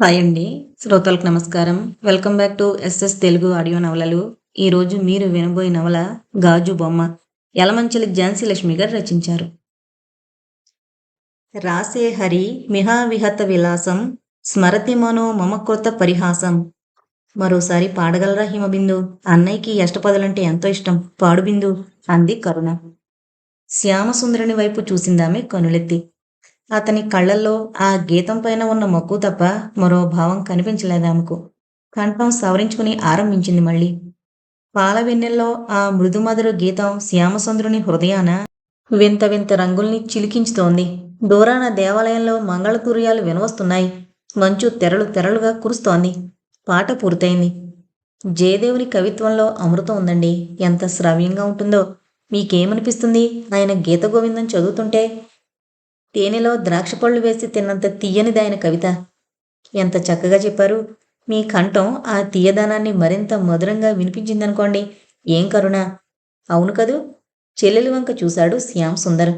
Hi అండి శ్రోతలకు నమస్కారం. Welcome back to SS Telugu audio నవలలు. ఈరోజు మీరు వినబోయే నవల గాజు బొమ్మ యలమంచలి ఝాన్సీ లక్ష్మి గారు రచించారు. రాసే హరి మిహావిహత విలాసం స్మరతి మనో మమకృత పరిహాసం. మరోసారి పాడగలరా హిమబిందు? అన్నయ్యకి అష్టపదులంటే ఎంతో ఇష్టం. పాడుబిందు అంది కరుణ. శ్యామసుందరుని వైపు చూసిందామె కనులెత్తి. అతని కళ్ళల్లో ఆ గీతం పైన ఉన్న మక్కువ తప్ప మరో భావం కనిపించలేదు ఆమెకు. కంఠం సవరించుకుని ఆరంభించింది మళ్ళీ. పాల వెన్నెల్లో ఆ మృదుమధుర గీతం శ్యామసుందరుని హృదయాన వింత వింత రంగుల్ని చిలికించుతోంది. దూరాన దేవాలయంలో మంగళతూర్యాలు వినవస్తున్నాయి. మంచు తెరలు తెరలుగా కురుస్తోంది. పాట పూర్తయింది. జయదేవుని కవిత్వంలో అమృతం ఉందండి. ఎంత శ్రావ్యంగా ఉంటుందో. మీకేమనిపిస్తుంది? ఆయన గీత గోవిందం చదువుతుంటే తేనెలో ద్రాక్ష పళ్ళు వేసి తిన్నంత తీయనిది ఆయన కవిత. ఎంత చక్కగా చెప్పారు. మీ కంఠం ఆ తీయదనాన్ని మరింత మధురంగా వినిపించిందనుకోండి. ఏం కరుణ. అవును కదూ. చెల్లెలి వంక చూశాడు శ్యామ్ సుందర్.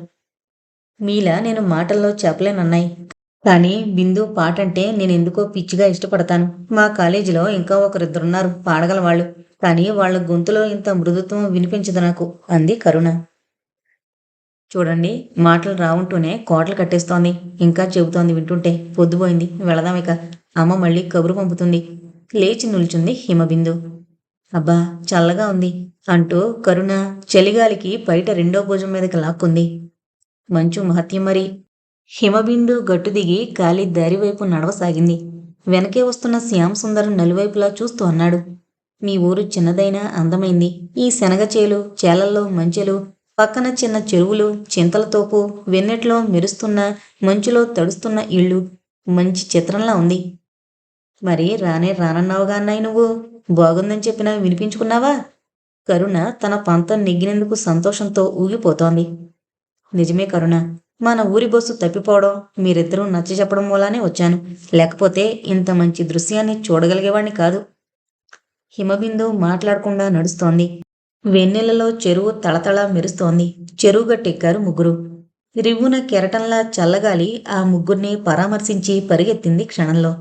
మీలా నేను మాటల్లో చెప్పలేనన్నాయి. కానీ బిందు పాట అంటే నేను ఎందుకో పిచ్చిగా ఇష్టపడతాను. మా కాలేజీలో ఇంకా ఒకరిద్దరున్నారు పాడగల వాళ్ళు కానీ వాళ్ళ గొంతులో ఇంత మృదుత్వం వినిపించదు నాకు. అంది కరుణ. చూడండి మాటలు రావుంటూనే కోటలు కట్టేస్తోంది. ఇంకా చెబుతోంది వింటుంటే పొద్దుపోయింది వెళదాం ఇక. అమ్మ మళ్ళీ కబురు పంపుతుంది. లేచి నిల్చుంది హిమబిందు. అబ్బా చల్లగా ఉంది అంటూ కరుణ చలిగాలికి బయట రెండో భుజం మీదకి లాక్కుంది. మంచు మహత్యం మరి. హిమబిందు గట్టు దిగి కాలి దారి వైపు నడవసాగింది. వెనకే వస్తున్న శ్యామ్ సుందరం నలువైపులా చూస్తూ అన్నాడు. మీ ఊరు చిన్నదైనా అందమైంది. ఈ శనగ చేలు చేలల్లో మంచెలు పక్కన చిన్న చెరువులు చింతలతోపు వెన్నెట్లో మెరుస్తున్న మంచులో తడుస్తున్న ఇళ్ళు మంచి చిత్రంలా ఉంది. మరి రానే రానన్నావుగా అన్నాయి నువ్వు? బాగుందని చెప్పినా వినిపించుకున్నావా? కరుణ తన పంతం నెగ్గినందుకు సంతోషంతో ఊగిపోతోంది. నిజమే కరుణ మన ఊరి బస్సు తప్పిపోవడం మీరిద్దరూ నచ్చ చెప్పడం మూలానే వచ్చాను. లేకపోతే ఇంత మంచి దృశ్యాన్ని చూడగలిగేవాణ్ణి కాదు. హిమబిందు మాట్లాడకుండా నడుస్తోంది. వెన్నెలలో చెరువు తళతళ మెరుస్తోంది. చెరువు గట్టెక్కారు ముగ్గురు రివ్వున కెరటంలా చల్లగాలి ఆ ముగ్గురిని పరామర్శించి పరిగెత్తింది క్షణంలో.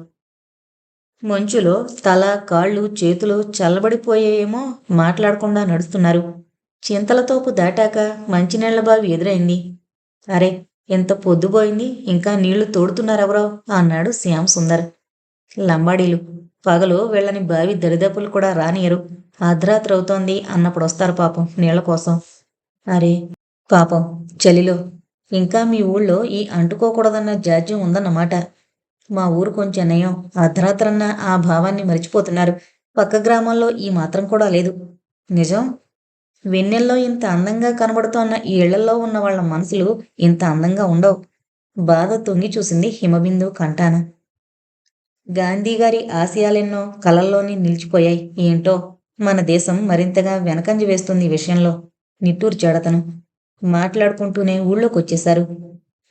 మంచులో తల కాళ్ళు చేతులు చల్లబడిపోయేమో మాట్లాడకుండా నడుస్తున్నారు. చింతలతోపు దాటాక మంచినీళ్ళ బావి ఎదురైంది. అరే ఎంత పొద్దుపోయింది ఇంకా నీళ్ళు తోడుతున్నారెవరో? అన్నాడు శ్యామ్ సుందర్. లంబాడీలు. పగలు వీళ్ళని బావి దరిదాపులు కూడా రానియరు అర్ధరాత్రి అవుతోంది అన్నప్పుడు వస్తారు పాపం నీళ్ళ కోసం. అరే పాపం చలిలో. ఇంకా మీ ఊళ్ళో ఈ అంటుకోకూడదన్న జాజ్యం ఉందన్నమాట. మా ఊరు కొంచెం నయం. అర్ధరాత్రన్న ఆ భావాన్ని మరిచిపోతున్నారు. పక్క గ్రామాల్లో ఈ మాత్రం కూడా లేదు. నిజం? వెన్నెల్లో ఇంత అందంగా కనబడుతోన్న ఈ ఇళ్ళలో ఉన్న వాళ్ళ మనసులు ఇంత అందంగా ఉండవు. బాధ తొంగి చూసింది హిమబిందు కంటాన గాంధీ గారి ఆశయాలెన్నో కలల్లోని నిలిచిపోయాయి. ఏంటో? మన దేశం మరింతగా వెనకంజ వేస్తుంది ఈ విషయంలో. నిట్టూరు చెడతను. మాట్లాడుకుంటూనే ఊళ్ళోకొచ్చేశారు.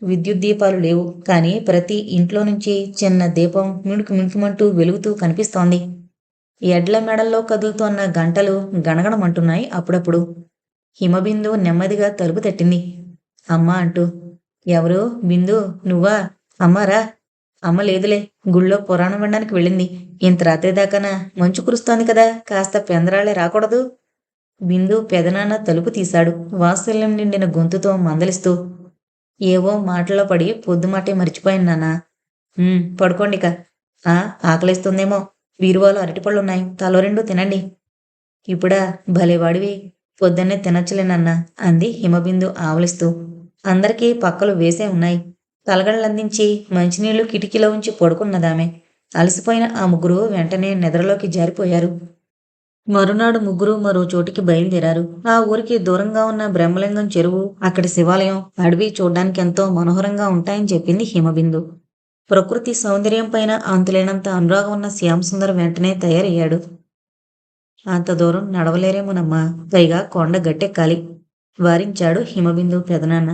విద్యుత్ దీపాలు లేవు. కానీ ప్రతి ఇంట్లో నుంచి చిన్న దీపం మిణుకు మిణుకుమంటూ వెలుగుతూ కనిపిస్తోంది. ఎడ్ల మెడల్లో కదులుతోన్న గంటలు గణగణమంటున్నాయి అప్పుడప్పుడు. హిమబిందు నెమ్మదిగా తలుపు తట్టింది. అమ్మా అంటూ ఎవరు? బిందు నువ్వా? అమ్మారా? అమ్మ లేదులే గుళ్ళో పురాణం వినడానికి వెళ్ళింది. ఇంత రాత్రి దాకానా మంచు కురుస్తోంది కదా కాస్త పెందరాళ్ళే రాకూడదు. బిందు పెదనాన్న తలుపు తీశాడు వాత్సల్యం నిండిన గొంతుతో మందలిస్తూ ఏవో మాటలో పడి పొద్దుమాటే మర్చిపోయాను నాన్న. పడుకోండిక. ఆ ఆకలిస్తుందేమో. బీరువాలో అరటిపళ్ళున్నాయి తలో రెండు తినండి. ఇప్పుడా భలేవాడివి పొద్దున్నే తినచ్చులేనన్నా అంది హిమబిందు ఆవలిస్తూ. అందరికీ పక్కలు వేసే ఉన్నాయి. తలగళ్ళందించి మంచినీళ్ళు కిటికీలో ఉంచి పడుకున్నదామె. అలసిపోయిన ఆ ముగ్గురు వెంటనే నిద్రలోకి జారిపోయారు. మరునాడు ముగ్గురు మరో చోటికి బయలుదేరారు. ఆ ఊరికి దూరంగా ఉన్న బ్రహ్మలింగం చెరువు అక్కడి శివాలయం అడవి చూడ్డానికి ఎంతో మనోహరంగా ఉంటాయని చెప్పింది హిమబిందు. ప్రకృతి సౌందర్యం పైన అంతులేనంత అనురాగం ఉన్న శ్యామ్ సుందర్ వెంటనే తయారయ్యాడు. అంత దూరం నడవలేరేమోనమ్మా. పైగా కొండ గట్టెక్కాలి వారించాడు హిమబిందు పెదనాన్న.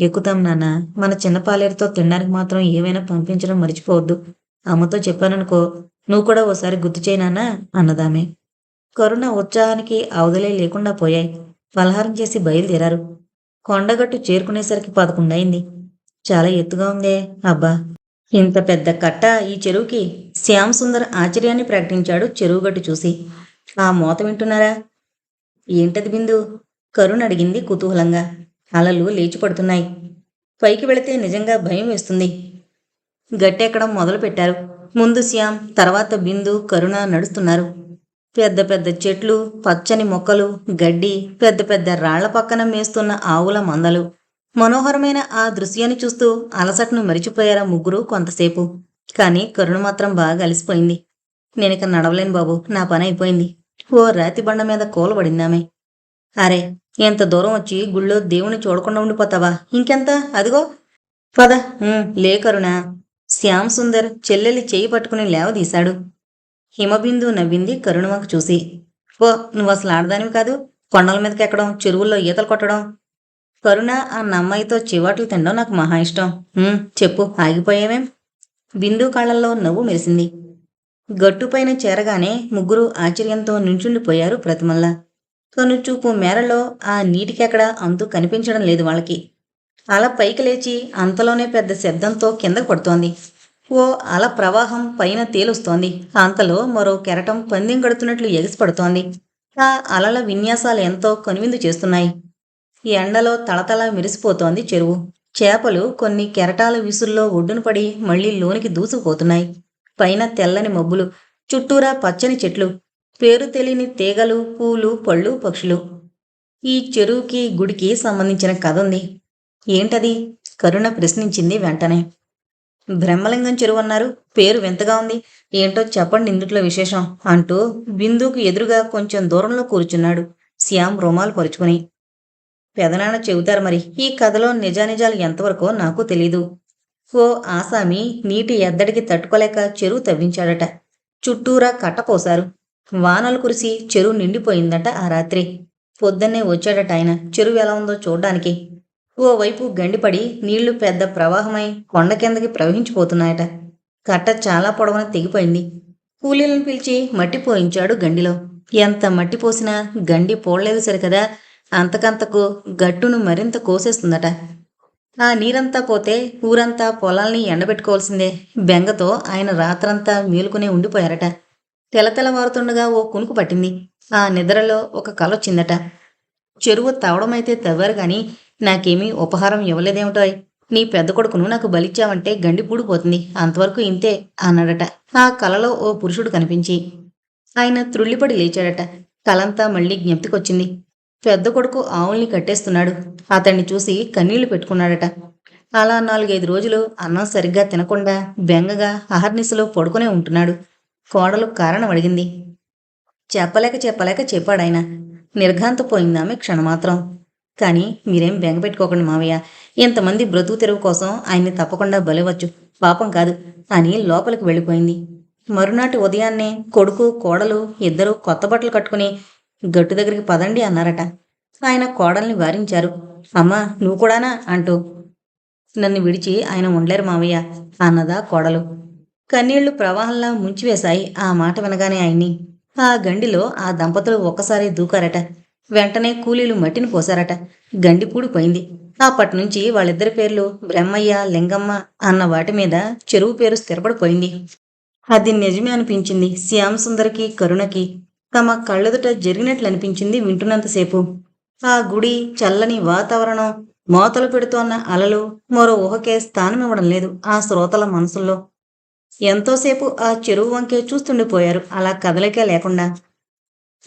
ఎక్కుతాం నాన్న. మన చిన్న పాలేరుతో తినడానికి మాత్రం ఏమైనా పంపించడం మర్చిపోవద్దు. అమ్మతో చెప్పాననుకో నువ్వు కూడా ఓసారి గుర్తు చేయనానా అన్నదామే. కరుణ ఉత్సాహానికి అవధలే లేకుండా పోయాయి. పలహారం చేసి బయలుదేరారు. కొండగట్టు చేరుకునేసరికి పదకొండయింది చాలా ఎత్తుగా ఉందే అబ్బా. ఇంత పెద్ద కట్ట ఈ చెరువుకి? శ్యామ్ సుందర్ ఆశ్చర్యాన్ని ప్రకటించాడు చెరువు గట్టు చూసి. ఆ మోత వింటున్నారా? ఏంటది బిందు? కరుణ్ అడిగింది కుతూహలంగా. అలలు లేచిపడుతున్నాయి. పైకి వెళితే నిజంగా భయం వేస్తుంది. గట్టెక్కడం మొదలు పెట్టారు ముందు శ్యామ్ తర్వాత బిందు కరుణ నడుస్తున్నారు. పెద్ద పెద్ద చెట్లు పచ్చని మొక్కలు గడ్డి పెద్ద పెద్ద రాళ్ళ పక్కన మేస్తున్న ఆవుల మందలు. మనోహరమైన ఆ దృశ్యాన్ని చూస్తూ అలసటను మరిచిపోయారా ముగ్గురు కొంతసేపు. కానీ కరుణ మాత్రం బాగా అలిసిపోయింది. నేనిక నడవలేను బాబు నా పని అయిపోయింది. ఓ రాతి బండ మీద కూలబడిందామే. అరే ఎంత దూరం వచ్చి గుళ్ళో దేవుని చూడకుండా ఉండిపోతావా? ఇంకెంత? అదిగో. పద. లే కరుణ. శ్యామ్ సుందర్ చెల్లెలి చేయి పట్టుకుని లేవదీశాడు. హిమబిందు నవ్వింది కరుణవంక చూసి. ఓ నువ్వు అసలు ఆడదానివి కాదు. కొండల మీదకి ఎక్కడం చెరువుల్లో ఈతలు కొట్టడం. కరుణ ఆ నమ్మాయితో చివాట్లు తినడం నాకు మహా ఇష్టం. చెప్పు ఆగిపోయావేం? బిందు కాళ్ళల్లో నవ్వు మెరిసింది. గట్టుపైన చేరగానే ముగ్గురు ఆశ్చర్యంతో నుంచుండిపోయారు ప్రతిమల్లా. కనుచూపు మేరలో ఆ నీటికెక్కడ అంతు కనిపించడం లేదు వాళ్ళకి. అల పైకి లేచి అంతలోనే పెద్ద శబ్దంతో కింద పడుతోంది. ఓ అల ప్రవాహం పైన తేలుస్తోంది. అంతలో మరో కెరటం పందెం కడుతున్నట్లు ఎగిసిపడుతోంది. ఆ అలల విన్యాసాలు ఎంతో కనువిందు చేస్తున్నాయి. ఎండలో తళతళ మెరిసిపోతోంది చెరువు. చేపలు కొన్ని కెరటాల విసుల్లో ఒడ్డున పడి మళ్ళీ లోనికి దూసుకుపోతున్నాయి. పైన తెల్లని మబ్బులు చుట్టూరా పచ్చని చెట్లు పేరు తెలియని తీగలు పూలు పళ్ళు పక్షులు. ఈ చెరువుకి గుడికి సంబంధించిన కథ ఉంది. ఏంటది? కరుణ ప్రశ్నించింది వెంటనే. బ్రహ్మలింగం చెరువు అన్నారు. పేరు వింతగా ఉంది. ఏంటో చెప్పండి ఇందుట్లో విశేషం అంటూ బిందుకు ఎదురుగా కొంచెం దూరంలో కూర్చున్నాడు శ్యామ్ రుమాలు పరుచుకుని. పెదనాన్న చెబుతారు మరి ఈ కథలో నిజానిజాలు ఎంతవరకో నాకు తెలీదు. ఓ ఆసామి నీటి ఎద్దడికి తట్టుకోలేక చెరువు తవ్వించాడట. చుట్టూరా కట్టపోశారు. వానలు కురిసి చెరువు నిండిపోయిందట ఆ రాత్రి. పొద్దున్నే వచ్చాడట ఆయన. చెరువు ఎలా ఉందో చూడ్డానికి. ఓవైపు గండిపడి నీళ్ళు పెద్ద ప్రవాహమై కొండ కిందకి ప్రవహించిపోతున్నాయట. కట్ట చాలా పొడవున తెగిపోయింది. కూలీలను పిలిచి మట్టి పోయించాడు గండిలో. ఎంత మట్టి పోసినా గండి పోడలేదు సరికదా. అంతకంతకు గట్టును మరింత కోసేస్తుందట. ఆ నీరంతా పోతే ఊరంతా పొలాల్ని ఎండబెట్టుకోవాల్సిందే. బెంగతో ఆయన రాత్రంతా మేలుకునే ఉండిపోయారట. తెలతెలవారుతుండగా ఓ కునుకు పట్టింది. ఆ నిద్రలో ఒక కల వచ్చిందట. చెరువు తవ్వడమైతే తవ్వారు గాని నాకేమీ ఉపహారం ఇవ్వలేదేమిటోయ్ నీ పెద్ద కొడుకును నాకు బలిచ్చావంటే గండి పూడిపోతుంది. అంతవరకు ఇంతే అన్నాడట. ఆ కలలో ఓ పురుషుడు కనిపించి. ఆయన త్రుళ్ళిపడి లేచాడట. కలంతా మళ్ళీ జ్ఞప్తికొచ్చింది. పెద్ద కొడుకు ఆవుల్ని కట్టేస్తున్నాడు. అతన్ని చూసి కన్నీళ్ళు పెట్టుకున్నాడట. అలా నాలుగైదు రోజులు అన్నం సరిగ్గా తినకుండా బెంగగా అహర్నిశలో పడుకునే ఉంటున్నాడు. కోడలు కారణం అడిగింది. చెప్పలేక చెప్పలేక చెప్పాడాయన. నిర్ఘాంతపోయిందామె క్షణమాత్రం. కానీ మీరేం బెంగపెట్టుకోకండి మావయ్య. ఇంతమంది బ్రతుకు తెరువు కోసం ఆయన్ని తప్పకుండా బలివచ్చు పాపం కాదు. అని లోపలికి వెళ్ళిపోయింది. మరునాటి ఉదయాన్నే కొడుకు కోడలు ఇద్దరూ కొత్త బట్టలు కట్టుకుని గట్టు దగ్గరికి పదండి అన్నారట. ఆయన కోడల్ని వారించారు. అమ్మా నువ్వు కూడానా? అంటూ. నన్ను విడిచి ఆయన ఉండలేరు మావయ్య అన్నదా కోడలు. కన్నీళ్ళు ప్రవాహంలా ముంచివేశాయి ఆ మాట వినగానే ఆయన్ని. ఆ గండిలో ఆ దంపతులు ఒక్కసారి దూకారట. వెంటనే కూలీలు మట్టిని పోశారట. గండి పూడిపోయింది. అప్పటి నుంచి వాళ్ళిద్దరి పేర్లు బ్రహ్మయ్య లింగమ్మ అన్న వాటి మీద చెరువు పేరు స్థిరపడిపోయింది. అది నిజమే అనిపించింది. శ్యామసుందరికి కరుణకి తమ కళ్ళెదుట జరిగినట్లు అనిపించింది వింటున్నంతసేపు. ఆ గుడి చల్లని వాతావరణం మోతలు పెడుతోన్న అలలు మరో ఊహకే స్థానం ఇవ్వడం లేదు ఆ శ్రోతల మనసుల్లో. ఎంతోసేపు ఆ చెరువు వంకే చూస్తుండిపోయారు అలా కదలికే లేకుండా.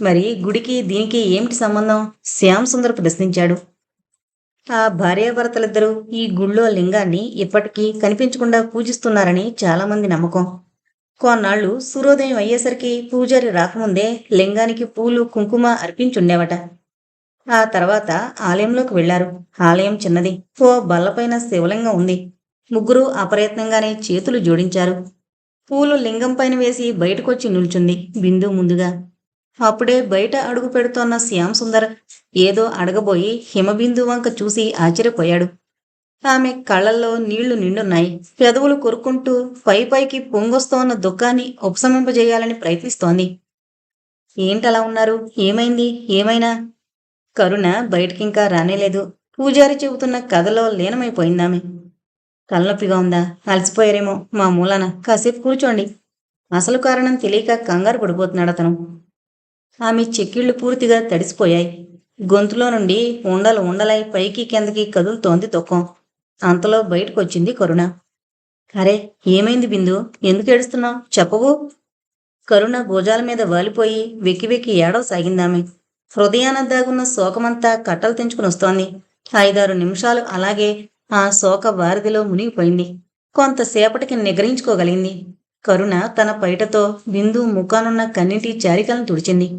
మరి గుడికి దీనికి ఏమిటి సంబంధం? శ్యామ్ సుందర్ ప్రశ్నించాడు. ఆ భార్యాభర్తలిద్దరూ ఈ గుళ్ళో లింగాన్ని ఇప్పటికీ కనిపించకుండా పూజిస్తున్నారని చాలామంది నమ్మకం. కొన్నాళ్ళు సూర్యోదయం అయ్యేసరికి పూజారి రాకముందే లింగానికి పూలు కుంకుమ అర్పించుండేవట. ఆ తర్వాత ఆలయంలోకి వెళ్ళారు ఆలయం చిన్నది. ఓ బల్లపైన శివలింగం ఉంది. ముగ్గురు అప్రయత్నంగానే చేతులు జోడించారు. పూలు లింగం పైన వేసి బయటకొచ్చి నిల్చుంది బిందు ముందుగా. అప్పుడే బయట అడుగు పెడుతోన్న శ్యామ్ సుందర్ ఏదో అడగబోయి హిమబిందు వంక చూసి ఆశ్చర్యపోయాడు. ఆమె కళ్ళల్లో నీళ్ళు నిండున్నాయి. పెదవులు కొరుక్కుంటూ పై పైకి పొంగొస్తోన్న దుఃఖాన్ని ఉపశమింపజేయాలని ప్రయత్నిస్తోంది. ఏంటలా ఉన్నారు? ఏమైంది? ఏమైనా? కరుణ బయటకింకా రానేలేదు. పూజారి చెబుతున్న కథలో లీనమైపోయిందామె. తలనొప్పిగా ఉందా? అలసిపోయారేమో మా మూలాన. కాసేపు కూర్చోండి. అసలు కారణం తెలియక కంగారు పడిపోతున్నాడు అతను. ఆమె చెక్కిళ్ళు పూర్తిగా తడిసిపోయాయి. గొంతులో నుండి ఉండలు ఉండలై పైకి కిందకి కదులుతోంది దుఃఖం అంతలో బయటకొచ్చింది కరుణ. అరే ఏమైంది బిందు? ఎందుకు ఏడుస్తున్నావు? చెప్పవు. కరుణ భుజాల మీద వాలిపోయి వెక్కి వెక్కి ఏడవసాగిందామె హృదయాన దాగున్న శోకమంతా కట్టలు తెంచుకుని వస్తోంది ఐదారు నిమిషాలు అలాగే ఆ శోక వారధిలో మునిగిపోయింది. కొంతసేపటికి నిగ్రహించుకోగలిగింది. కరుణ తన పైటతో బిందు ముఖానున్న కన్నిటి చారికలను తుడిచింది.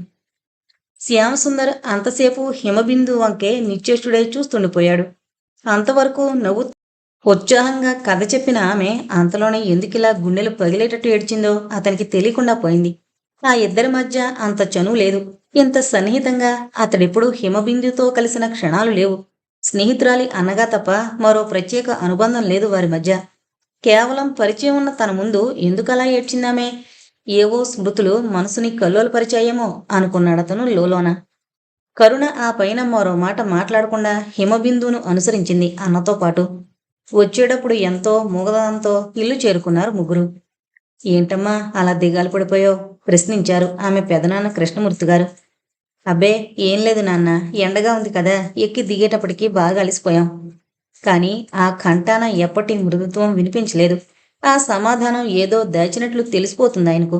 శ్యామసుందర్ అంతసేపు హిమబిందు వంకే నిశ్చేష్టుడై చూస్తుండిపోయాడు. అంతవరకు నవ్వు ఉత్సాహంగా కథ చెప్పిన ఆమె అంతలోనే ఎందుకిలా గుండెలు పగిలేటట్టు ఏడ్చిందో అతనికి తెలియకుండా పోయింది. ఆ ఇద్దరి మధ్య అంత చనువు లేదు. ఇంత సన్నిహితంగా అతడెప్పుడు హిమబిందుతో కలిసిన క్షణాలు లేవు. స్నేహితురాలి అన్నగా తప్ప మరో ప్రత్యేక అనుబంధం లేదు వారి మధ్య. కేవలం పరిచయం ఉన్న తన ముందు ఎందుకలా ఏడ్చిందామే ఏవో స్మృతులు మనసుని కల్లోలపరిచాయేమో అనుకున్నాడతను లోలోన. కరుణ ఆ పైన మరో మాట మాట్లాడకుండా హిమబిందును అనుసరించింది అన్నతో పాటు. వచ్చేటప్పుడు ఎంతో మూగదంతో ఇల్లు చేరుకున్నారు ముగ్గురు. ఏంటమ్మా అలా దిగాలు పడిపోయో ప్రశ్నించారు ఆమె పెదనాన్న కృష్ణమూర్తి గారు. అబ్బే ఏం లేదు నాన్న. ఎండగా ఉంది కదా. ఎక్కి దిగేటప్పటికి బాగా అలిసిపోయాం. కానీ ఆ కంటాన ఎప్పటి మృదుత్వం వినిపించలేదు. ఆ సమాధానం ఏదో దాచినట్లు తెలిసిపోతుంది ఆయనకు.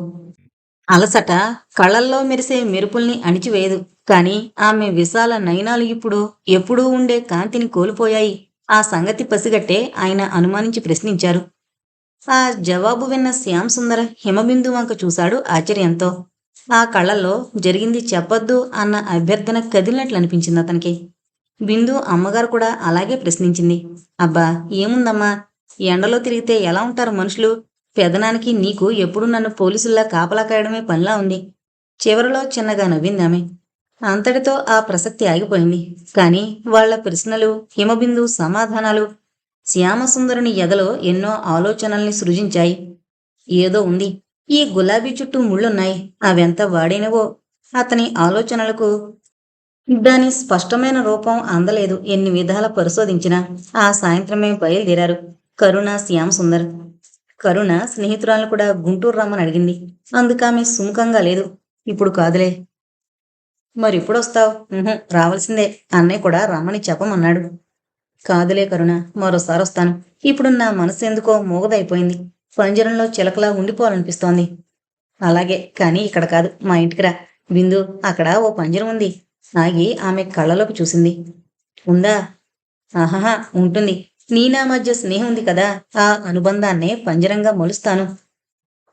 అలసట కళ్ళల్లో మెరిసే మెరుపుల్ని అణిచివేయదు. కాని ఆమె విశాల నయనాలు ఇప్పుడు ఎప్పుడూ ఉండే కాంతిని కోల్పోయాయి. ఆ సంగతి పసిగట్టే ఆయన అనుమానించి ప్రశ్నించారు. ఆ జవాబు విన్న శ్యామ్ సుందర హిమబిందు వంక చూశాడు ఆశ్చర్యంతో. ఆ కళ్ళల్లో జరిగింది చెప్పొద్దు అన్న అభ్యర్థన కదిలినట్లు అనిపించింది అతనికి. బిందు అమ్మగారు కూడా అలాగే ప్రశ్నించింది. అబ్బా ఏముందమ్మా? ఎండలో తిరిగితే ఎలా ఉంటారు మనుషులు? పెదనానికి నీకు ఎప్పుడు నన్ను పోలీసుల్లా కాపలా కాయడమే పనిలా ఉంది. చివరిలో చిన్నగా నవ్వింది ఆమె. అంతటితో ఆ ప్రసక్తి ఆగిపోయింది. కాని వాళ్ళ ప్రశ్నలు హిమబిందు సమాధానాలు శ్యామసుందరుని ఎదలో ఎన్నో ఆలోచనల్ని సృజించాయి. ఏదో ఉంది. ఈ గులాబీ చుట్టూ ముళ్ళున్నాయి. అవెంత వాడినవో? అతని ఆలోచనలకు దాని స్పష్టమైన రూపం అందలేదు. ఎన్ని విధాల పరిశోధించినా ఆ సాయంత్రమే బయలుదేరారు కరుణ శ్యామ్ సుందర్. కరుణ స్నేహితురాలు కూడా గుంటూరు రమ్మని అడిగింది. అందుకామె సుముఖంగా లేదు. ఇప్పుడు కాదులే. మరి ఇప్పుడు వస్తావు రావాల్సిందే. అన్నయ్య కూడా రమ్మని చెప్పమన్నాడు. కాదులే కరుణ మరోసారి వస్తాను. ఇప్పుడు నా మనసు ఎందుకో మూగదైపోయింది. పంజరంలో చిలకలా ఉండిపోవాలనిపిస్తోంది. అలాగే కానీ ఇక్కడ కాదు. మా ఇంటికి రా. బిందు అక్కడ ఓ పంజరం ఉంది. ఆగి ఆమె కళ్ళలోకి చూసింది. ఉందా? ఆహాహా ఉంటుంది. నీ నా మధ్య స్నేహం ఉంది కదా. ఆ అనుబంధాన్నే పంజరంగా మొలుస్తాను.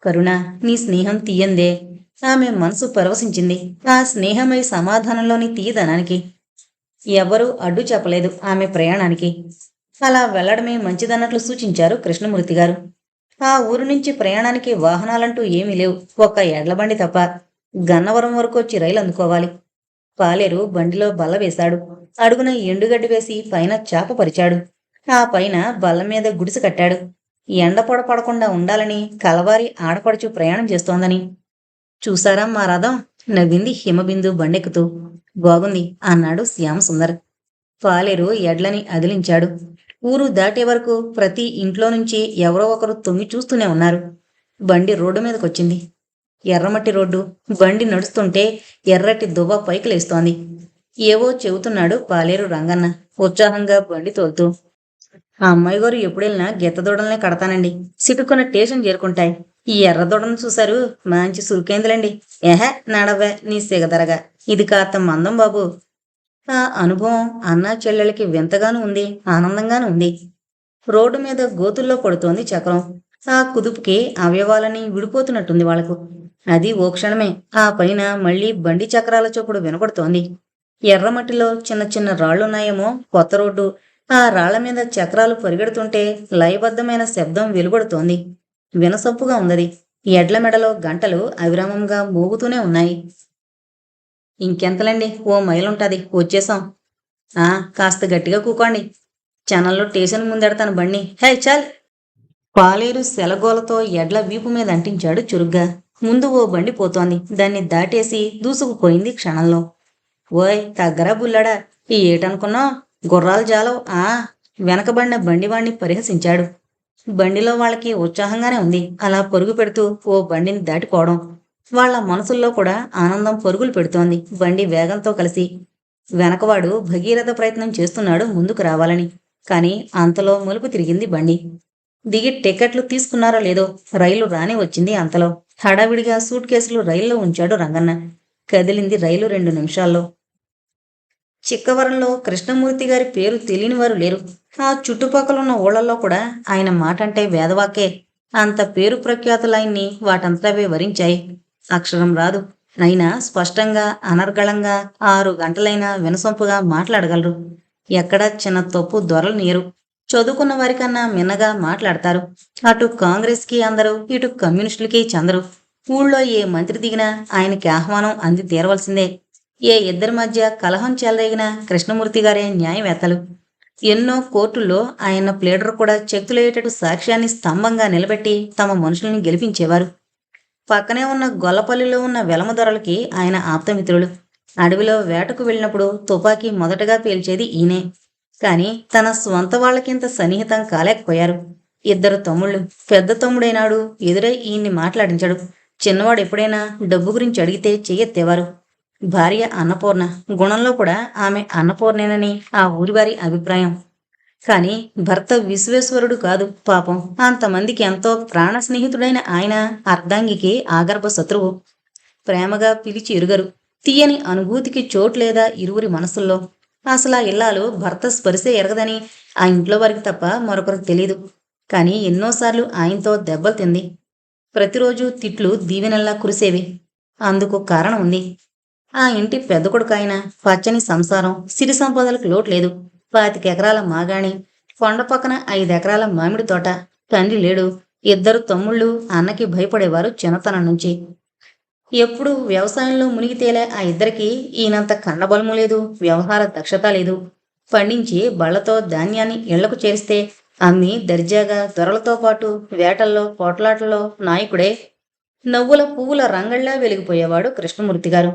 కరుణ నీ స్నేహం తీయందే. ఆమె మనసు పరవశించింది. ఆ స్నేహమై సమాధానంలోని తీయదనానికి. ఎవరూ అడ్డు చెప్పలేదు ఆమె ప్రయాణానికి. అలా వెళ్ళడమే మంచిదన్నట్లు సూచించారు కృష్ణమూర్తి గారు ఆ ఊరు నుంచి ప్రయాణానికి వాహనాలంటూ ఏమీ లేవు. ఒక్క ఎడ్లబండి తప్ప గన్నవరం వరకు వచ్చి రైలు అందుకోవాలి. పాలేరు బండిలో బల్ల వేశాడు. అడుగున ఎండుగడ్డి వేసి పైన చాప పరిచాడు. ఆ పైన బల్ల మీద గుడిసె కట్టాడు. ఎండ పొడ పడకుండా ఉండాలని కలవారి ఆడపడుచు ప్రయాణం చేస్తోందని. చూసారా మా రథం నవ్వింది హిమబిందు బండెక్కుతూ. బాగుంది అన్నాడు శ్యామసుందర్. పాలేరు ఎడ్లని అదిలించాడు. ఊరు దాటే వరకు ప్రతి ఇంట్లో నుంచి ఎవరో ఒకరు తొంగి చూస్తూనే ఉన్నారు. బండి రోడ్డు మీదకొచ్చింది. ఎర్రమట్టి రోడ్డు. బండి నడుస్తుంటే ఎర్రటి దువ్వ పైకి లేస్తోంది. ఏవో చెబుతున్నాడు పాలేరు రంగన్న ఉత్సాహంగా బండి తోలుతూ. ఆ అమ్మాయి గారు ఎప్పుడెళ్ళినా గెత్త దూడలనే కడతానండి. సిటుకున్న స్టేషన్ చేరుకుంటాయి. ఈ ఎర్ర దూడను చూశారు మంచి సురుకేందులండి. ఏహే నడవే నీ సిగదరగా ఇది కాస్త మందం బాబు. ఆ అనుభవం అన్నా చెల్లెలకి వింతగాను ఉంది ఆనందంగాను ఉంది. రోడ్డు మీద గోతుల్లో పడుతోంది చక్రం. ఆ కుదుపుకి అవయవాలని విడిపోతున్నట్టుంది వాళ్ళకు. అది ఓ క్షణమే. ఆ పైన మళ్ళీ బండి చక్రాల చొప్పుడు వినపడుతోంది. ఎర్రమట్టిలో చిన్న చిన్న రాళ్ళున్నాయేమో కొత్త రోడ్డు. ఆ రాళ్ళ మీద చక్రాలు పరిగెడుతుంటే లయబద్ధమైన శబ్దం వెలువడుతోంది. వినసొప్పుగా ఉన్నది. ఎడ్ల మెడలో గంటలు అవిరామంగా మోగుతూనే ఉన్నాయి. ఇంకెంతలండి? ఓ మైలుంటది. వచ్చేసాం. ఆ కాస్త గట్టిగా కూకోండి. ఛానల్లో టేషన్ ముందెడతాను బండి. హే చాల్. పాలేరు సెలగోలతో ఎడ్ల వీపు మీద అంటించాడు చురుగ్గా. ముందు ఓ బండి పోతోంది. దాన్ని దాటేసి దూసుకుపోయింది క్షణంలో. ఓయ్ తగ్గరా బుల్లడా. ఈ ఏటనుకున్నావు? గుర్రాలు జాలో ఆ వెనకబడిన బండివాణ్ణి పరిహసించాడు. బండిలో వాళ్ళకి ఉత్సాహంగానే ఉంది. అలా పరుగు పెడుతూ ఓ బండిని దాటిపోవడం. వాళ్ళ మనసుల్లో కూడా ఆనందం పరుగులు పెడుతోంది. బండి వేగంతో కలిసి వెనకవాడు భగీరథ ప్రయత్నం చేస్తున్నాడు ముందుకు రావాలని. కానీ అంతలో ములుపు తిరిగింది బండి. దిగి టికెట్లు తీసుకున్నారో లేదో రైలు రాని వచ్చింది అంతలో. హడావిడిగా సూట్ కేసులు రైల్లో ఉంచాడు రంగన్న. కదిలింది రైలు రెండు నిమిషాల్లో. చిక్కవరంలో కృష్ణమూర్తి గారి పేరు తెలియని వారు లేరు. ఆ చుట్టుపక్కల ఉన్న ఊళ్ళల్లో కూడా ఆయన మాట అంటే వేదవాకే అంత పేరు ప్రఖ్యాతులైన్ని వాటంతటవే వరించాయి అక్షరం రాదు. అయినా స్పష్టంగా అనర్గళంగా ఆరు గంటలైనా వినసొంపుగా మాట్లాడగలరు. ఎక్కడ చిన్న తప్పు దొరలు నీరు. చదువుకున్న వారికన్నా మిన్నగా మాట్లాడతారు. అటు కాంగ్రెస్కి అందరూ ఇటు కమ్యూనిస్టులకి చెందరు. ఊళ్ళో ఏ మంత్రి దిగినా ఆయనకి ఆహ్వానం అంది తీరవలసిందే. ఏ ఇద్దరి మధ్య కలహం చెలరేగిన కృష్ణమూర్తి గారే న్యాయవేత్తలు. ఎన్నో కోర్టుల్లో ఆయన ప్లేడర్ కూడా చెక్తులయ్యేటట్టు సాక్ష్యాన్ని స్తంభంగా నిలబెట్టి తమ మనుషుల్ని గెలిపించేవారు. పక్కనే ఉన్న గొల్లపల్లిలో ఉన్న వెలమదొరలకి ఆయన ఆప్తమిత్రులు. అడవిలో వేటకు వెళ్ళినప్పుడు తుపాకీ మొదటగా పేల్చేది ఈయనే. కాని తన స్వంత వాళ్ళకింత సన్నిహితం కాలేకపోయారు. ఇద్దరు తమ్ముళ్ళు పెద్ద తమ్ముడైనాడు ఎదురై ఈయన్ని మాట్లాడించాడు. చిన్నవాడు ఎప్పుడైనా డబ్బు గురించి అడిగితే చెయ్యెత్తేవారు. భార్య అన్నపూర్ణ గుణంలో కూడా ఆమె అన్నపూర్ణేనని ఆ ఊరివారి అభిప్రాయం. కాని భర్త విశ్వేశ్వరుడు కాదు పాపం. అంతమందికి ఎంతో ప్రాణ స్నేహితుడైన ఆయన అర్ధాంగికి ఆగర్భ శత్రువు. ప్రేమగా పిలిచి ఎరుగరు. తీయని అనుభూతికి చోటు లేదా ఇరువురి మనసుల్లో. అసలు ఆ ఇల్లాలు భర్త స్పరిశే ఎరగదని ఆ ఇంట్లో వారికి తప్ప మరొకరికి తెలియదు కానీ ఎన్నోసార్లు ఆయనతో దెబ్బలు తింది. ప్రతిరోజు తిట్లు దీవెనల్లా కురిసేవి. అందుకు కారణం ఉంది. ఆ ఇంటి పెద్ద కొడుకు ఆయన పచ్చని సంసారం సిరి సంపదలకు లోటు లేదు. పాతిక ఎకరాల మాగాణి కొండ పక్కన ఐదు ఎకరాల మామిడి తోట. తండ్రి లేడు. ఇద్దరు తమ్ముళ్ళు అన్నకి భయపడేవారు చిన్నతనం నుంచి. ఎప్పుడు వ్యవసాయంలో మునిగి తేలే ఆ ఇద్దరికి ఈయనంత కండబలము లేదు వ్యవహార దక్షత లేదు. పండించి బళ్ళతో ధాన్యాన్ని ఇళ్ళకు చేరిస్తే అమ్మి దర్జాగా దొరలతో పాటు వేటల్లో పోట్లాటల్లో నాయకుడే. నవ్వుల పువ్వుల రంగళ్ళా వెలిగిపోయేవాడు కృష్ణమూర్తి గారు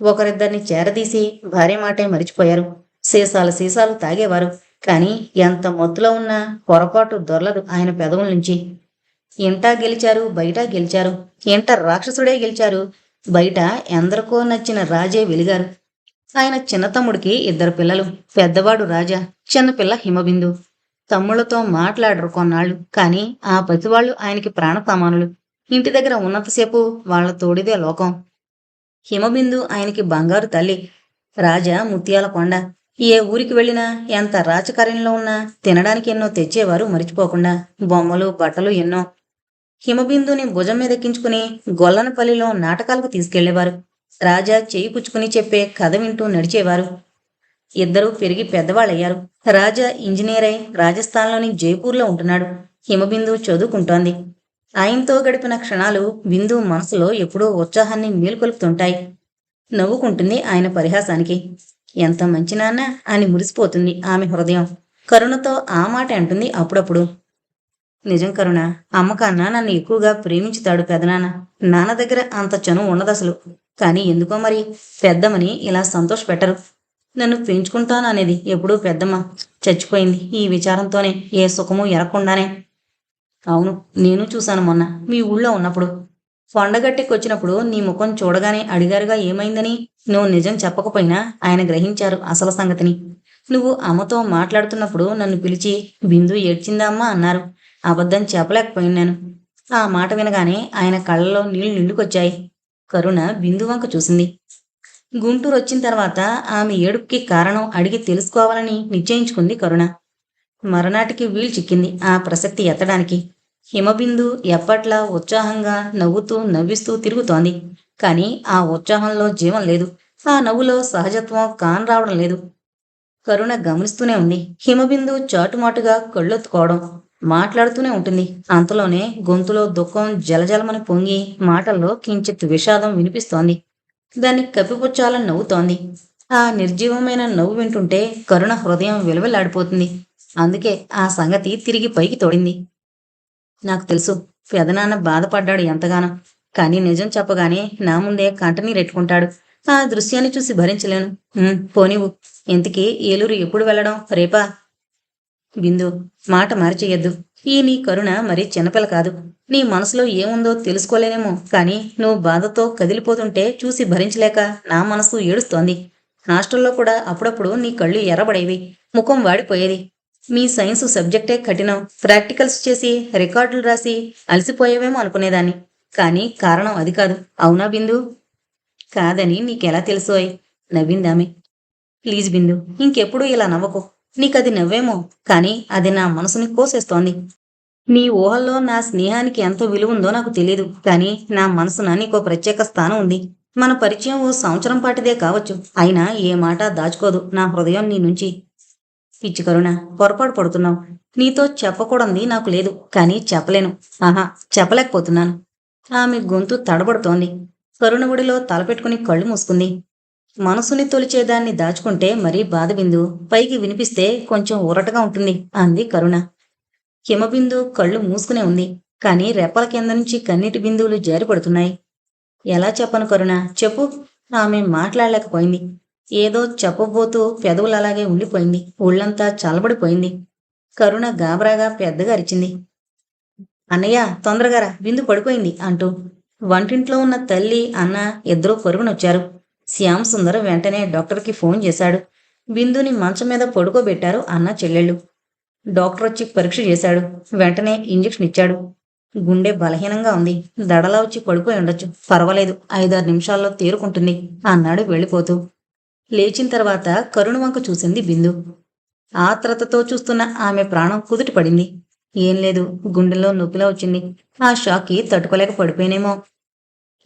ఒకరిద్దరిని చేరదీసి భార్య మాటే మరిచిపోయారు. సీసాలు సీసాలు తాగేవారు. కానీ ఎంత మొత్తులో ఉన్నా పొరపాటు దొరలదు ఆయన పెదవుల నుంచి. ఇంటా గెలిచారు బయట గెలిచారు. ఇంట రాక్షసుడే గెలిచారు. బయట ఎందరికో నచ్చిన రాజే వెలిగారు. ఆయన చిన్న తమ్ముడికి ఇద్దరు పిల్లలు పెద్దవాడు రాజా చిన్నపిల్ల హిమబిందు. తమ్ముళ్ళతో మాట్లాడరు కొన్నాళ్ళు కానీ ఆ పసివాళ్ళు ఆయనకి ప్రాణ సమానులు ఇంటి దగ్గర ఉన్నంతసేపు వాళ్ళ తోడిదే లోకం. హిమబిందు ఆయనకి బంగారు తల్లి రాజా ముత్యాల కొండ. ఏ ఊరికి వెళ్ళినా ఎంత రాజకార్యంలో ఉన్నా తినడానికి ఎన్నో తెచ్చేవారు మరిచిపోకుండా బొమ్మలు బట్టలు ఎన్నో హిమబిందుని భుజం మీద ఎక్కించుకుని గొల్లనపల్లిలో నాటకాలకు తీసుకెళ్ళేవారు. రాజా చేయి పుచ్చుకుని చెప్పే కథ వింటూ నడిచేవారు. ఇద్దరూ పెరిగి పెద్దవాళ్ళయ్యారు. రాజా ఇంజనీర్ అయి రాజస్థాన్లోని జైపూర్లో ఉంటున్నాడు. హిమబిందు చదువుకుంటోంది. ఆయనతో గడిపిన క్షణాలు బిందు మనసులో ఎప్పుడూ ఉత్సాహాన్ని మేలుకొలుపుతుంటాయి. నవ్వుకుంటుంది ఆయన పరిహాసానికి. ఎంత మంచి నాన్న అని మురిసిపోతుంది ఆమె హృదయం. కరుణతో ఆ మాట అంటుంది అప్పుడప్పుడు. నిజం కరుణ అమ్మ కన్నా నన్ను ఎక్కువగా ప్రేమించుతాడు పెదనాన్న. నాన్న దగ్గర అంత చనువు అసలు. కానీ ఎందుకో మరి? పెద్దమ్మని ఇలా సంతోష పెట్టరు. నన్ను పెంచుకుంటాను అనేది ఎప్పుడూ పెద్దమ్మ. చచ్చిపోయింది ఈ విచారంతోనే ఏ సుఖము ఎరగకుండానే అవును నేను చూశాను మొన్న మీ ఊళ్ళో ఉన్నప్పుడు. కొండగట్టెకి వచ్చినప్పుడు నీ ముఖం చూడగానే అడిగారుగా ఏమైందని? నువ్వు నిజం చెప్పకపోయినా ఆయన గ్రహించారు అసలు సంగతిని. నువ్వు అమ్మతో మాట్లాడుతున్నప్పుడు నన్ను పిలిచి బిందు ఏడ్చిందమ్మా అన్నారు. అబద్ధం చెప్పలేకపోయినాను. ఆ మాట వినగానే ఆయన కళ్ళలో నీళ్ళు నిండుకొచ్చాయి. కరుణ బిందు వంక చూసింది. గుంటూరు వచ్చిన తర్వాత ఆమె ఏడుపుకి కారణం అడిగి తెలుసుకోవాలని నిశ్చయించుకుంది కరుణ. మరనాటికి వీలు చిక్కింది ఆ ప్రసక్తి ఎత్తడానికి. హిమబిందు ఎప్పట్లా ఉత్సాహంగా నవ్వుతూ నవ్విస్తూ తిరుగుతోంది. కానీ ఆ ఉత్సాహంలో జీవం లేదు. ఆ నవ్వులో సహజత్వం కాన్ రావడం లేదు. కరుణ గమనిస్తూనే ఉంది. హిమబిందు చాటుమాటుగా కళ్ళొత్తుకోవడం మాట్లాడుతూనే ఉంటుంది. అంతలోనే గొంతులో దుఃఖం జలజలమని పొంగి మాటల్లో కించిత్ విషాదం వినిపిస్తోంది. దాన్ని కప్పిపుచ్చాలని నవ్వుతోంది. ఆ నిర్జీవమైన నవ్వు వింటుంటే కరుణ హృదయం విలువలాడిపోతుంది అందుకే ఆ సంగతి తిరిగి పైకి తోడింది. నాకు తెలుసు పెదనాన్న బాధపడ్డాడు ఎంతగానో. కానీ నిజం చెప్పగానే నా ముందే కంటని రెట్టుకుంటాడు ఆ దృశ్యాన్ని చూసి భరించలేను. పోనివు ఇంతకీ ఏలూరు ఎప్పుడు వెళ్ళడం? రేపా? బిందు మాట మారిచేయద్దు. ఈ నీ కరుణ మరి చిన్నపిల్ల కాదు. నీ మనసులో ఏముందో తెలుసుకోలేనేమో. కానీ నువ్వు బాధతో కదిలిపోతుంటే చూసి భరించలేక నా మనసు ఏడుస్తోంది. హాస్టల్లో కూడా అప్పుడప్పుడు నీ కళ్ళు ఎర్రబడేవి. ముఖం వాడిపోయేది. మీ సైన్స్ సబ్జెక్టే కఠినం. ప్రాక్టికల్స్ చేసి రికార్డులు రాసి అలసిపోయేవేమో అనుకునేదాన్ని. కానీ కారణం అది కాదు. అవునా బిందు? కాదని నీకెలా తెలుసోయ్ నవ్విందామె ప్లీజ్ బిందు ఇంకెప్పుడు ఇలా నవ్వకు. నీకది నవ్వేమో కానీ అది నా మనసుని కోసేస్తోంది. నీ ఊహల్లో నా స్నేహానికి ఎంత విలువ ఉందో నాకు తెలియదు కానీ నా మనసున నీకో ప్రత్యేక స్థానం ఉంది. మన పరిచయం ఓ సంవత్సరం పాటిదే కావచ్చు. అయినా ఏ మాట దాచుకోదు నా హృదయం నీ నుంచి. పిచ్చి కరుణ పొరపాటు పడుతున్నావు. నీతో చెప్పకూడంది నాకు లేదు కానీ చెప్పలేను. ఆహా చెప్పలేకపోతున్నాను. ఆమె గొంతు తడబడుతోంది. కరుణ తలపెట్టుకుని కళ్ళు మూసుకుంది. మనసుని తొలిచేదాన్ని దాచుకుంటే మరీ బాధబిందు పైకి వినిపిస్తే కొంచెం ఊరటగా ఉంటుంది అంది కరుణ. హిమబిందు కళ్ళు మూసుకునే ఉంది కానీ రెప్పల కింద నుంచి కన్నీటి బిందువులు జారిపడుతున్నాయి. ఎలా చెప్పను కరుణ? చెప్పు. ఆమె మాట్లాడలేకపోయింది. ఏదో చెప్పబోతూ పెదవులు అలాగే ఉండిపోయింది. ఒళ్ళంతా చల్లబడిపోయింది. కరుణ గాబరాగా పెద్దగా అరిచింది. అన్నయ్య తొందరగా రా విందు పడిపోయింది అంటూ వంటింట్లో ఉన్న తల్లి అన్న ఇద్దరూ పరుగునొచ్చారు. శ్యామ్ సుందర్ వెంటనే డాక్టర్కి ఫోన్ చేశాడు. బిందుని మంచం మీద పడుకోబెట్టారు అన్న చెల్లెళ్ళు. డాక్టర్ వచ్చి పరీక్ష చేశాడు. వెంటనే ఇంజెక్షన్ ఇచ్చాడు. గుండె బలహీనంగా ఉంది. దడలా వచ్చి పడిపోయి ఉండొచ్చు. పర్వాలేదు ఐదారు నిమిషాల్లో తేరుకుంటుంది అన్నాడు వెళ్ళిపోతూ. లేచిన తర్వాత కరుణ వంక చూసింది బిందు ఆత్రతతో చూస్తున్న ఆమె ప్రాణం కుదుటి పడింది ఏం లేదు గుండెలో నొప్పిలా వచ్చింది. ఆ షాక్కి తట్టుకోలేక పడిపోయినేమో.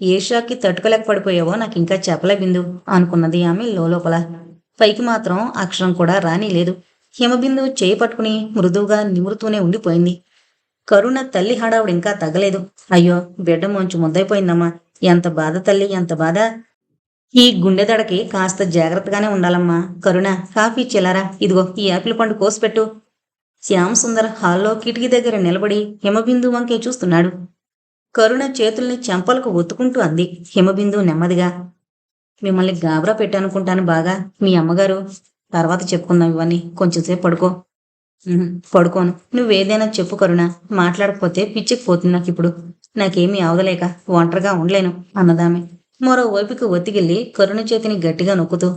ఏ షాక్కి తట్టుకోలేక పడిపోయావో నాకు ఇంకా చెప్పలే బిందు అనుకున్నది ఆమె లోపల పైకి మాత్రం అక్షరం కూడా రాని లేదు హిమబిందు చేయి పట్టుకుని మృదువుగా నిమురుతూనే ఉండిపోయింది. కరుణ తల్లి హడావుడు ఇంకా తగ్గలేదు. అయ్యో బిడ్డ మంచు ముద్దైపోయిందమ్మా ఎంత బాధ తల్లి ఎంత బాధ. ఈ గుండె దడకి కాస్త జాగ్రత్తగానే ఉండాలమ్మా. కరుణ కాఫీ చెల్లారా? ఇదిగో ఈ యాపిల్ పండు కోసిపెట్టు శ్యామ్ సుందర్ హాల్లో కిటికీ దగ్గర నిలబడి హిమబిందు వంకే చూస్తున్నాడు. కరుణ చేతుల్ని చెంపలకు ఒత్తుకుంటూ అంది. హిమబిందు నెమ్మదిగా మిమ్మల్ని గాబరా పెట్టానుకుంటాను బాగా. మీ అమ్మగారు తర్వాత చెప్పుకుందాం ఇవన్నీ. కొంచెంసేపు పడుకో. పడుకోను. నువ్వేదైనా చెప్పు కరుణ. మాట్లాడకపోతే పిచ్చికిపోతుంది నాకు ఇప్పుడు. నాకేమీ అవదలేక ఒంటరిగా ఉండలేను అన్నదామె. మరో వైపుకి ఒత్తిగిల్లి కరుణ చేతిని గట్టిగా నొక్కుతూ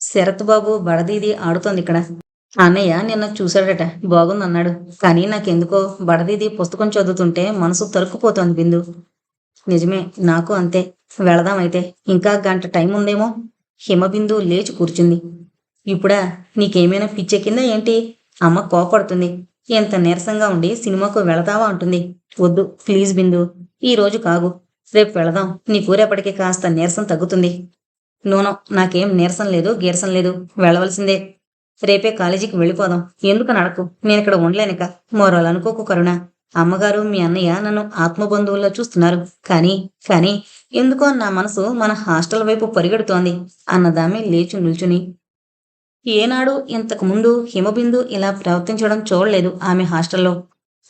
శరత్ బాబు బడదీది ఆడుతోంది ఇక్కడ. అన్నయ్య నిన్న చూశాడట. బాగుందన్నాడు. కానీ నాకెందుకో బడదీది పుస్తకం చదువుతుంటే మనసు తరుక్కుపోతోంది బిందు. నిజమే నాకు అంతే. వెళదామైతే ఇంకా గంట టైం ఉందేమో? హిమబిందు లేచి కూర్చుంది. ఇప్పుడా? నీకేమైనా పిచ్చెక్కిందా ఏంటి? అమ్మ కోపడుతుంది. ఎంత నీరసంగా ఉండి సినిమాకు వెళతావా అంటుంది. వద్దు ప్లీజ్ బిందు. ఈ రోజు కాగు. రేపు వెళదాం. నీకు రేపటికి కాస్త నీరసం తగ్గుతుంది. నూనె నాకేం నీరసం లేదు గీరసం లేదు. వెళ్ళవలసిందే. రేపే కాలేజీకి వెళ్ళిపోదాం. ఎందుకు నడకు? నేను ఇక్కడ ఉండలేనిక. మరోలు అనుకోకు కరుణ. అమ్మగారు మీ అన్నయ్య నన్ను ఆత్మబంధువుల్లో చూస్తున్నారు. కానీ కానీ ఎందుకో నా మనసు మన హాస్టల్ వైపు పరిగెడుతోంది. అన్నదామె లేచి నిల్చుని. ఏనాడు ఇంతకు ముందు హిమబిందు ఇలా ప్రవర్తించడం చూడలేదు ఆమె హాస్టల్లో.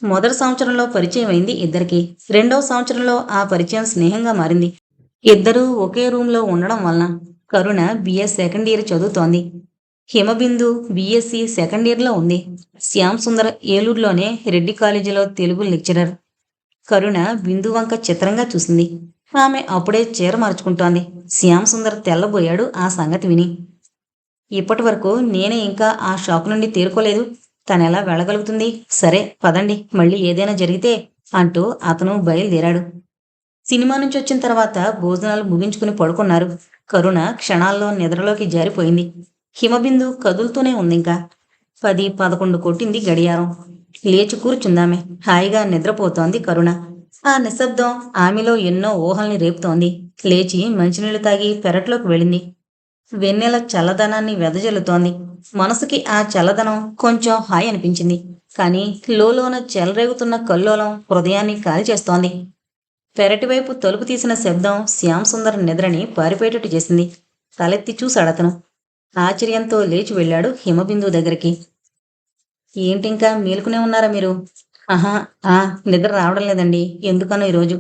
మొదటి సంవత్సరంలో పరిచయం అయింది ఇద్దరికి. రెండవ సంవత్సరంలో ఆ పరిచయం స్నేహంగా మారింది. ఇద్దరూ ఒకే రూమ్లో ఉండడం వలన కరుణ బిఎస్ సెకండ్ ఇయర్ చదువుతోంది. హిమబిందు బీఎస్సీ సెకండ్ ఇయర్లో ఉంది. శ్యామ్ సుందర్ ఏలూరులోనే రెడ్డి కాలేజీలో తెలుగు లెక్చరర్. కరుణ బిందు వంక చిత్రంగా చూసింది. ఆమె అప్పుడే చీర మార్చుకుంటోంది. శ్యామ్ సుందర్ తెల్లబోయాడు ఆ సంగతి విని. ఇప్పటి వరకు నేనే ఇంకా ఆ షాక్ నుండి తేరుకోలేదు. తనెలా వెళ్ళగలుగుతుంది? సరే పదండి. మళ్ళీ ఏదైనా జరిగితే అంటూ అతను బయలుదేరాడు. సినిమా నుంచి వచ్చిన తర్వాత భోజనాలు ముగించుకుని పడుకున్నారు. కరుణ క్షణాల్లో నిద్రలోకి జారిపోయింది. హిమబిందు కదులుతూనే ఉంది ఇంకా పది పదకొండు కొట్టింది గడియారం. లేచి కూర్చుందామె. హాయిగా నిద్రపోతోంది కరుణ. ఆ నిశ్శబ్దం ఆమెలో ఎన్నో ఊహల్ని రేపుతోంది. లేచి మంచినీళ్ళు తాగి పెరట్లోకి వెళ్ళింది. వెన్నెల చల్లదనాన్ని వెదజల్లుతోంది. మనసుకి ఆ చల్లదనం కొంచెం హాయ్ అనిపించింది. కానీ లోలోన చెలరేగుతున్న కల్లోలం హృదయాన్ని కాల్చేస్తోంది. పెరటివైపు తలుపు తీసిన శబ్దం శ్యాంసుందర్ నిద్రని పారిపోయేటట్టు చేసింది. తలెత్తి చూశాడతను ఆశ్చర్యంతో లేచి వెళ్ళాడు హిమబిందు దగ్గరికి. ఏంటింకా మేలుకునే ఉన్నారా మీరు? ఆహా ఆ నిద్ర రావడం లేదండి. ఎందుకనో ఈరోజు.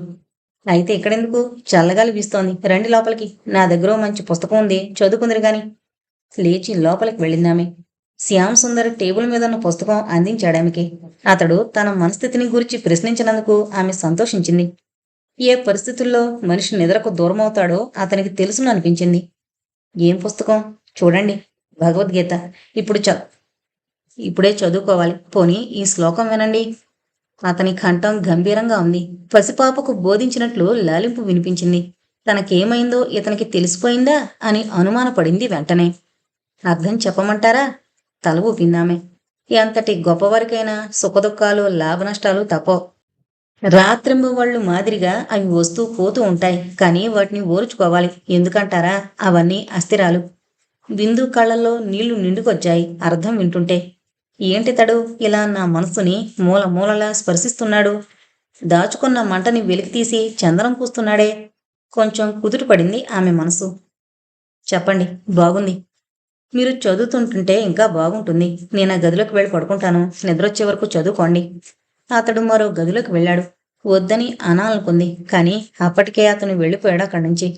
అయితే ఇక్కడెందుకు? చల్లగాలి వీస్తోంది. రండి లోపలికి. నా దగ్గర మంచి పుస్తకం ఉంది. చదువుకుందరు గాని. లేచి లోపలికి వెళ్ళిందామె. శ్యామ్ సుందర్ టేబుల్ మీద ఉన్న పుస్తకం అందించాడు ఆమెకి. అతడు తన మనస్థితిని గురించి ప్రశ్నించినందుకు ఆమె సంతోషించింది. ఏ పరిస్థితుల్లో మనిషి నిద్రకు దూరమవుతాడో అతనికి తెలుసును అనిపించింది ఏం పుస్తకం? చూడండి భగవద్గీత. ఇప్పుడు చ ఇప్పుడే చదువుకోవాలి. పోనీ ఈ శ్లోకం వినండి. అతని కంఠం గంభీరంగా ఉంది. పసిపాపకు బోధించినట్లు లాలింపు వినిపించింది. తనకేమైందో ఇతనికి తెలిసిపోయిందా అని అనుమానపడింది వెంటనే. అర్థం చెప్పమంటారా? తల ఊపిందామె ఎంతటి గొప్పవారికైనా సుఖదుఖాలు లాభనష్టాలు తప్పవు. రాత్రింబవళ్ళు మాదిరిగా అవి వస్తూ పోతూ ఉంటాయి. కానీ వాటిని ఓర్చుకోవాలి. ఎందుకంటారా? అవన్నీ అస్థిరాలు. బిందు కళ్ళల్లో నీళ్ళు నిండుకొచ్చాయి. అర్థం వింటుంటే ఏంటి తడు ఇలా నా మనసుని మూల మూలలా స్పర్శిస్తున్నాడు? దాచుకున్న మంటని వెలికితీసి చందనం పూస్తున్నాడే. కొంచెం కుదుట పడింది ఆమె మనసు. చెప్పండి బాగుంది. మీరు చదువుతుంటుంటే ఇంకా బాగుంటుంది. నేను ఆ గదిలోకి వెళ్ళి పడుకుంటాను. నిద్రొచ్చే వరకు చదువుకోండి. అతడు మరో గదిలోకి వెళ్ళాడు. వద్దని అనాలనుకుంది. కానీ అప్పటికే అతను వెళ్ళిపోయాడు అక్కడి నుంచి.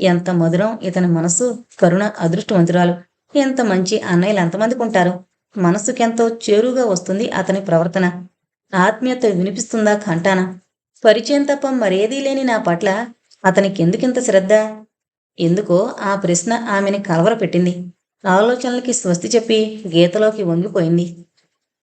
ఎంత మధురం ఇతని మనసు కరుణ అదృష్టవంతురాలు. ఎంత మంచి అన్నయ్యలు ఎంతమందికి ఉంటారు మనసుకెంతో చేరుగా వస్తుంది అతని ప్రవర్తన. ఆత్మీయత వినిపిస్తుందా కంటాన? పరిచయం తప్ప మరేదీ లేని నా పట్ల అతనికి ఎందుకింత శ్రద్ధ? ఎందుకో ఆ ప్రశ్న ఆమెని కలవరపెట్టింది. ఆలోచనలకి స్వస్తి చెప్పి గీతలోకి వంగిపోయింది.